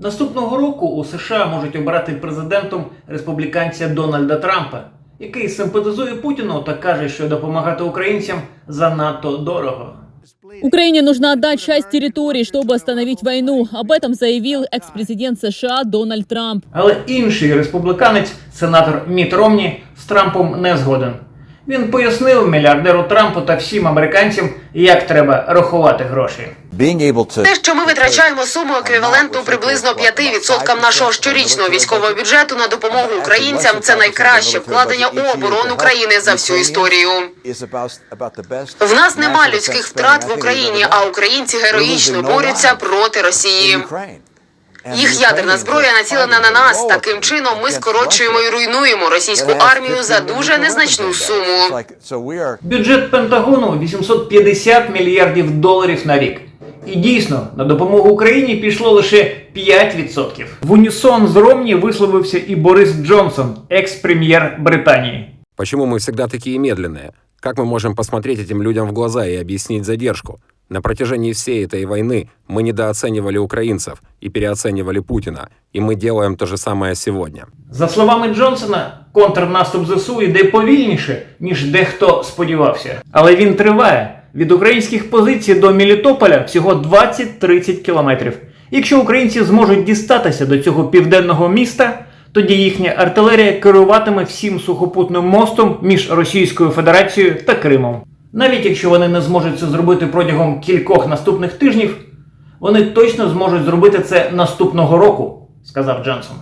Наступного року у США можуть обрати президентом республіканця Дональда Трампа, який симпатизує Путіну та каже, що допомагати українцям занадто дорого. Украине нужно отдать часть территорий, чтобы остановить войну. Об этом заявил экс-президент США Дональд Трамп. Але інший республіканець, сенатор Міт Ромні, з Трампом не згоден. Він пояснив мільярдеру Трампу та всім американцям, як треба рахувати гроші. Те, що ми витрачаємо суму еквівалентну приблизно 5% нашого щорічного військового бюджету на допомогу українцям, це найкраще вкладення у оборону країни за всю історію. В нас нема людських втрат в Україні, а українці героїчно борються проти Росії. in Ukraine. And Їх the ядерна Ukrainians зброя are націлена fighting на нас. heroically Таким чином ми against скорочуємо і Russia. руйнуємо російську It has армію за 15 дуже nuclear незначну weapons in there. It's суму. like- so we are Бюджет Пентагону 850 мільярдів доларів на рік. І дійсно, на допомогу Україні пішло лише 5%. В унісон з Ромні висловився і Борис Джонсон, екс-прем'єр Британії. Почему мы всегда такие медленные? Как мы можем посмотреть этим людям в глаза и объяснить задержку? На протяжении всей этой войны мы недооценивали украинцев и переоценивали Путина, и мы делаем то же самое сегодня. За словами Джонсона, контрнаступ ЗСУ йде повільніше, ніж дехто сподівався. Але він триває. Від українських позицій до Мелітополя всього 20-30 кілометрів. Якщо українці зможуть дістатися до цього південного міста, тоді їхня артилерія керуватиме всім сухопутним мостом між Російською Федерацією та Кримом. Навіть якщо вони не зможуть це зробити протягом кількох наступних тижнів, вони точно зможуть зробити це наступного року, сказав Джонсон.